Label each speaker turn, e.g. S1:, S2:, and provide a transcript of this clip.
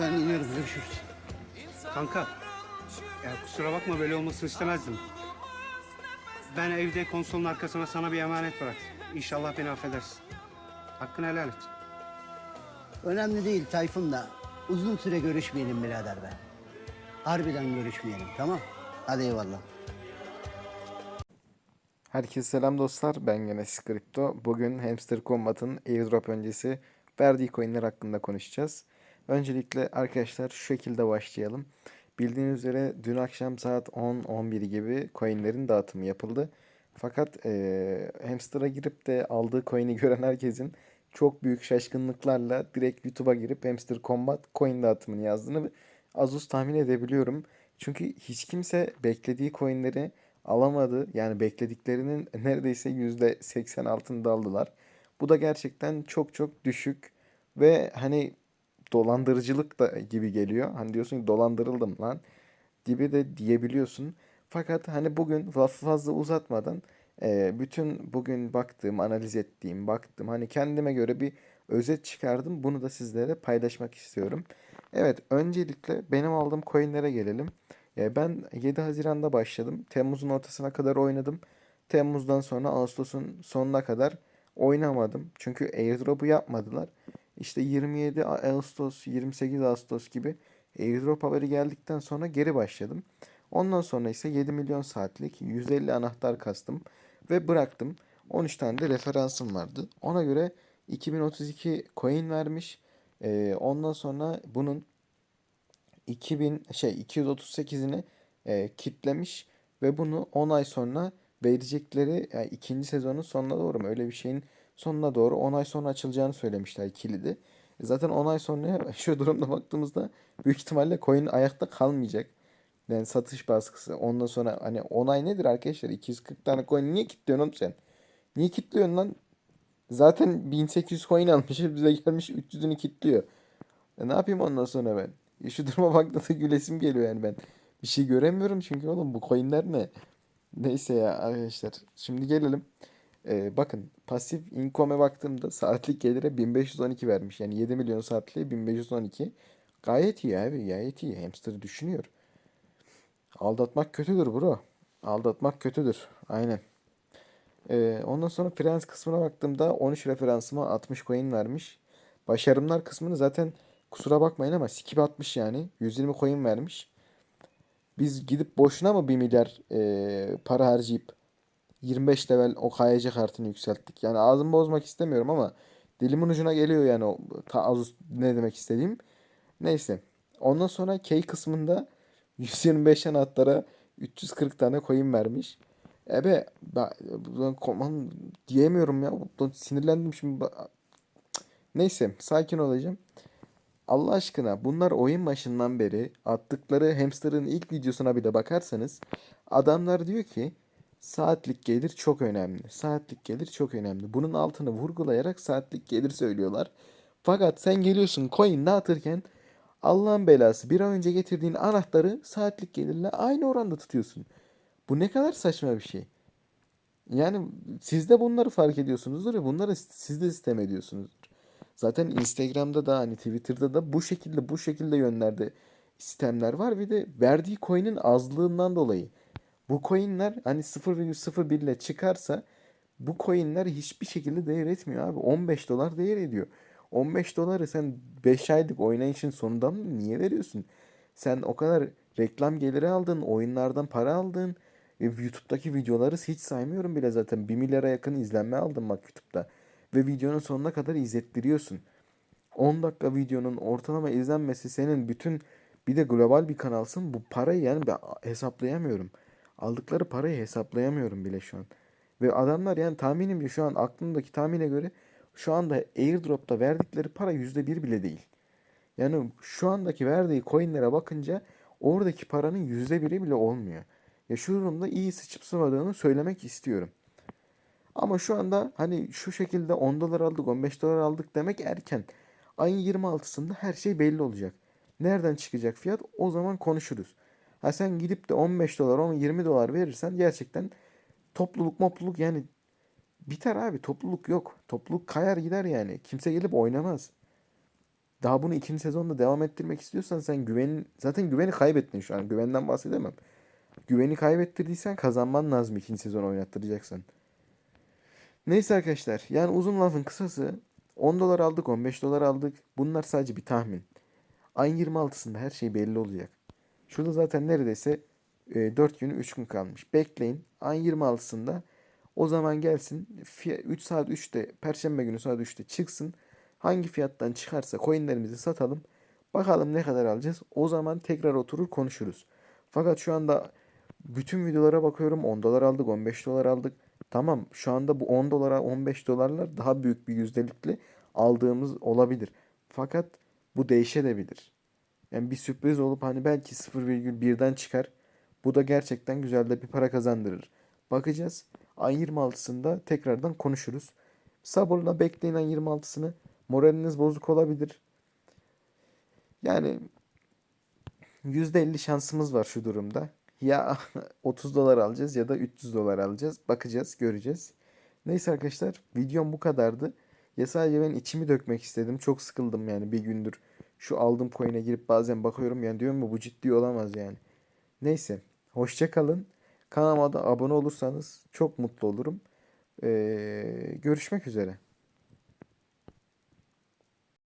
S1: Ben iniyorum görüşürüz.
S2: Kanka, ya kusura bakma böyle olmasını istemezdim. Ben evde konsolun arkasına sana bir emanet bıraktım. İnşallah beni affedersin. Hakkını helal et.
S1: Önemli değil Tayfun da uzun süre görüşmeyelim birader be. Harbiden görüşmeyelim tamam. Hadi eyvallah.
S3: Herkese selam dostlar. Ben gene Scripto. Bugün Hamster Combat'ın airdrop öncesi verdiği coinler hakkında konuşacağız. Öncelikle arkadaşlar şu şekilde başlayalım. Bildiğiniz üzere dün akşam saat 10-11 gibi coinlerin dağıtımı yapıldı. Fakat eee Hamster'a girip de aldığı coin'i gören herkesin çok büyük şaşkınlıklarla direkt YouTube'a girip Hamster Combat coin dağıtımını yazdığını az uz tahmin edebiliyorum. Çünkü hiç kimse beklediği coinleri alamadı. Yani beklediklerinin neredeyse %80 altında aldılar. Bu da gerçekten çok çok düşük ve hani dolandırıcılık da gibi geliyor. Hani diyorsun ki dolandırıldım lan gibi de diyebiliyorsun. Fakat hani bugün lafı fazla uzatmadan e, bütün bugün baktığım, analiz ettiğim, baktım hani kendime göre bir özet çıkardım. Bunu da sizlere paylaşmak istiyorum. Evet, öncelikle benim aldığım coinlere gelelim. E, ben 7 Haziran'da başladım. Temmuz'un ortasına kadar oynadım. Temmuz'dan sonra Ağustos'un sonuna kadar oynamadım. Çünkü airdrop'u yapmadılar. İşte 27 Ağustos, 28 Ağustos gibi airdrop haberi geldikten sonra geri başladım. Ondan sonra ise 7 milyon saatlik 150 anahtar kastım ve bıraktım. 13 tane de referansım vardı. Ona göre 2032 coin vermiş. Ee, ondan sonra bunun 2000 şey 238'ini e, kitlemiş ve bunu 10 ay sonra verecekleri yani ikinci sezonun sonuna doğru mu öyle bir şeyin sonuna doğru 10 ay sonra açılacağını söylemişler kilidi. E Zaten 10 ay sonra şu durumda baktığımızda büyük ihtimalle coin ayakta kalmayacak. Yani satış baskısı. Ondan sonra hani 10 ay nedir arkadaşlar? 240 tane coin niye kilitliyorsun oğlum sen? Niye kilitliyorsun lan? Zaten 1800 coin almışız bize gelmiş 300'ünü kilitliyor. E ne yapayım ondan sonra ben? E şu duruma baktığında gülesim geliyor yani ben. Bir şey göremiyorum çünkü oğlum bu coinler ne? Neyse ya arkadaşlar. Şimdi gelelim. Ee, bakın pasif income'e baktığımda saatlik gelire 1512 vermiş. Yani 7 milyon saatliğe 1512. Gayet iyi abi gayet iyi. Hamster düşünüyor. Aldatmak kötüdür bro. Aldatmak kötüdür. Aynen. Ee, ondan sonra prens kısmına baktığımda 13 referansıma 60 coin vermiş. Başarımlar kısmını zaten kusura bakmayın ama skip atmış yani. 120 coin vermiş. Biz gidip boşuna mı 1 milyar e, para harcayıp 25 level o KYC kartını yükselttik. Yani ağzımı bozmak istemiyorum ama dilimin ucuna geliyor yani o ta az ne demek istediğim. Neyse. Ondan sonra K kısmında 125 anahtar'a 340 tane coin vermiş. Ebe ben, koman diyemiyorum ya. Sinirlendim şimdi. Neyse sakin olacağım. Allah aşkına bunlar oyun başından beri attıkları hamsterın ilk videosuna bile bakarsanız adamlar diyor ki saatlik gelir çok önemli. Saatlik gelir çok önemli. Bunun altını vurgulayarak saatlik gelir söylüyorlar. Fakat sen geliyorsun coin dağıtırken Allah'ın belası bir an önce getirdiğin anahtarı saatlik gelirle aynı oranda tutuyorsun. Bu ne kadar saçma bir şey. Yani siz de bunları fark ediyorsunuzdur ve bunları siz de sistem ediyorsunuzdur. Zaten Instagram'da da hani Twitter'da da bu şekilde bu şekilde yönlerde sistemler var. Bir de verdiği coin'in azlığından dolayı. Bu coin'ler hani 0,01 ile çıkarsa bu coin'ler hiçbir şekilde değer etmiyor abi. 15 dolar değer ediyor. 15 doları sen 5 aylık oynayışın sonunda mı niye veriyorsun? Sen o kadar reklam geliri aldın, oyunlardan para aldın. E, YouTube'daki videoları hiç saymıyorum bile zaten. 1 milyara yakın izlenme aldım bak YouTube'da. Ve videonun sonuna kadar izlettiriyorsun. 10 dakika videonun ortalama izlenmesi senin bütün bir de global bir kanalsın. Bu parayı yani ben hesaplayamıyorum. Aldıkları parayı hesaplayamıyorum bile şu an. Ve adamlar yani tahminim şu an aklımdaki tahmine göre şu anda airdrop'ta verdikleri para yüzde bir bile değil. Yani şu andaki verdiği coinlere bakınca oradaki paranın yüzde biri bile olmuyor. Ya şu durumda iyi sıçıp sıvadığını söylemek istiyorum. Ama şu anda hani şu şekilde 10 dolar aldık 15 dolar aldık demek erken. Ayın 26'sında her şey belli olacak. Nereden çıkacak fiyat o zaman konuşuruz. Ha sen gidip de 15 dolar 10 20 dolar verirsen gerçekten topluluk mopluluk yani biter abi topluluk yok. Topluluk kayar gider yani. Kimse gelip oynamaz. daha bunu ikinci sezonda devam ettirmek istiyorsan sen güvenin zaten güveni kaybettin şu an. Güvenden bahsedemem. Güveni kaybettirdiysen kazanman lazım ikinci sezon oynattıracaksan. Neyse arkadaşlar yani uzun lafın kısası 10 dolar aldık 15 dolar aldık. Bunlar sadece bir tahmin. Ayın 26'sında her şey belli olacak. Şurada zaten neredeyse e, 4 gün 3 gün kalmış. Bekleyin. Ayın 26'sında o zaman gelsin. 3 saat 3'te Perşembe günü saat 3'te çıksın. Hangi fiyattan çıkarsa coinlerimizi satalım. Bakalım ne kadar alacağız. O zaman tekrar oturur konuşuruz. Fakat şu anda bütün videolara bakıyorum 10 dolar aldık 15 dolar aldık. Tamam şu anda bu 10 dolara 15 dolarlar daha büyük bir yüzdelikle aldığımız olabilir. Fakat bu değişebilir. Yani bir sürpriz olup hani belki 0,1'den çıkar. Bu da gerçekten güzel de bir para kazandırır. Bakacağız. Ayın 26'sında tekrardan konuşuruz. Sabırla bekleyin ayın 26'sını. Moraliniz bozuk olabilir. Yani %50 şansımız var şu durumda. Ya 30 dolar alacağız ya da 300 dolar alacağız. Bakacağız, göreceğiz. Neyse arkadaşlar, videom bu kadardı. Ya sadece ben içimi dökmek istedim. Çok sıkıldım yani bir gündür. Şu aldığım coin'e girip bazen bakıyorum yani diyorum mu bu ciddi olamaz yani. Neyse, hoşça kalın. Kanalıma da abone olursanız çok mutlu olurum. Ee, görüşmek üzere.